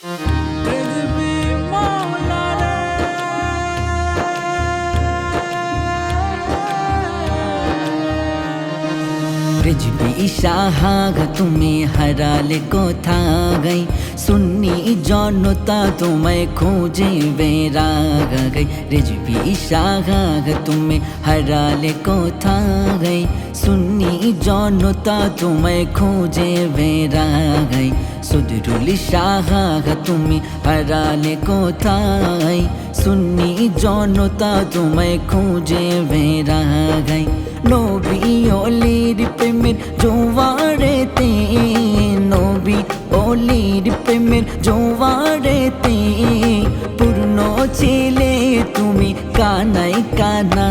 Thank you. Rizvi শাহাগ তুমি হারালে কোথা গই সুন্নি জনতা তোমায় খোঁজে বেরাগ গই রিজবি শাহাগ তুমি হারালে কোথা গই সুন্নি জনতা তোমায় খোঁজে বেরাগ গই সুদরুল শাহাগ তুমি হারালে কোথায় সুন্নি জনতা তোমায় খোঁজে বেরাগাই নবী অলির প্রেমের জোয়ারেতে নবী অলির প্রেমের জোয়ারেতে পূর্ণ ছেলে তুমি কানাই কানা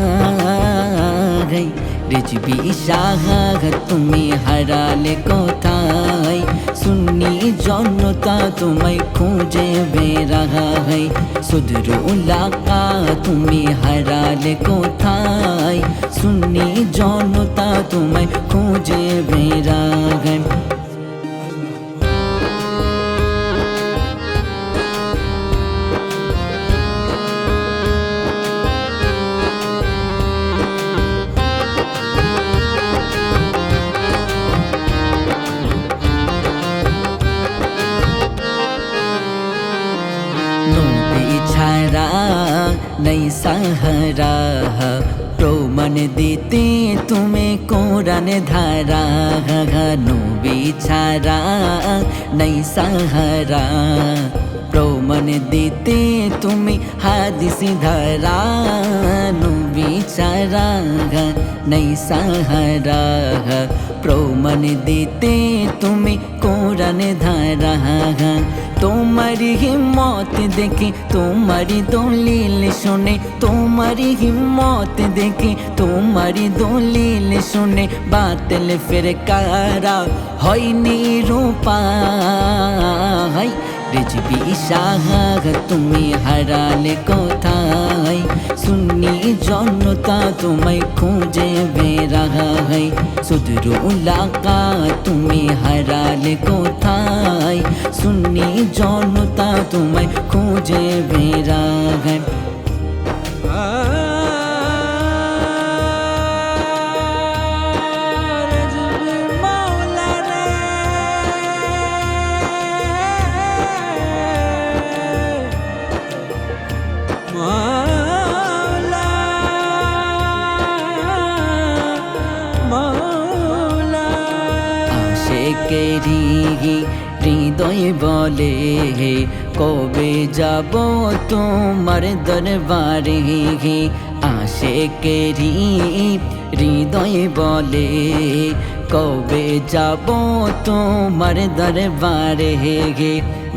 গাই রিজবি সাহাগা তুমি হারালে কোথায় সুন্নি জনতা তোমায় খুঁজে বেরাগাই সুদরুল্লাকা তুমি হারালে কোথায় সুন্নি জনতা তোমায় খুঁজে বেরাগাই নবী ছাড়া নেই সাহারা প্রমাণ দিতে তুমি কোরআন ধারা নবী ছাড়া নেই সাহারা। প্রমাণ দিতে তুমি হাদিস ধারা নবী ছাড়া নেই সাহারা। প্রমাণ দিতে তুমি কোরআন ধারা, তোমারি হিম্মত দেখে তোমারি দলিল শুনে, তোমারি হিম্মত দেখে তোমারি দলিল শুনে বাতিল ফের কারা হয়নি রূপা। রিজবি শাহাগ তুমি হারালে কোথায়? সুন্নি জনতা তোমায় খুঁজে বেরাগাই সুদরুল্লাকা তুমি হারালে কোথায়? সুন্নি জনতা তোমায় খুঁজে বেরাগাই আশেকেরি হৃদয় বলে কবে যাব তোমার দরবারে আশেকেরি হৃদয় বলে কবে যাব তোমার দরবারে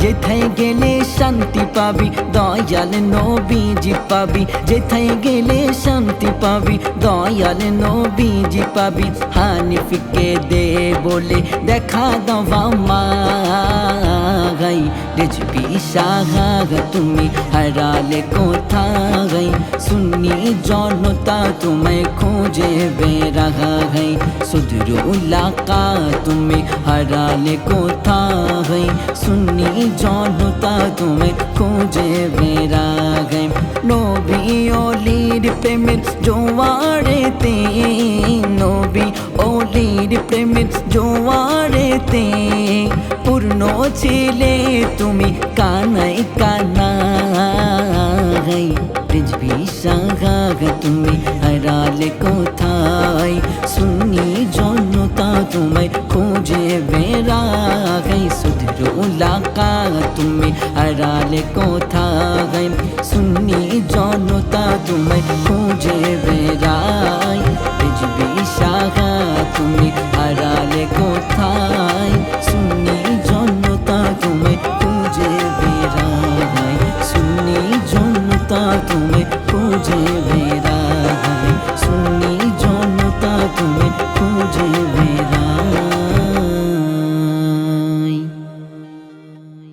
যেথায় গেলে শান্তি পাবি, দয়াল নবীজি পাবি। যেথায় গেলে শান্তি পাবি, দয়াল নবীজি পাবি। হানিফিকে দে বলে দেখা দবা মাগাই রেজবি শাহাগ তুমি হারালে কোথায় সুন্নি জনতা তোমায় খোঁজে বেরাগাই সুদরুল্লাকা তুমি হারালে কোথায় সুন্নি জনতা তোমায় খোঁজে বেরাগাই নবী অলির প্রেমের জোয়ারেতে নবী অলির প্রেমের জোয়ারেতে পূর্ণ ছিলে তুমি কানাই কানা রিজবি সাগাগ তুমি হারালে কোথায় সুন্নি জনতা তোমায় খোঁজে বেড়াগাই সুধরুল্লাকা তুমি হারালে কোথায় সুন্নি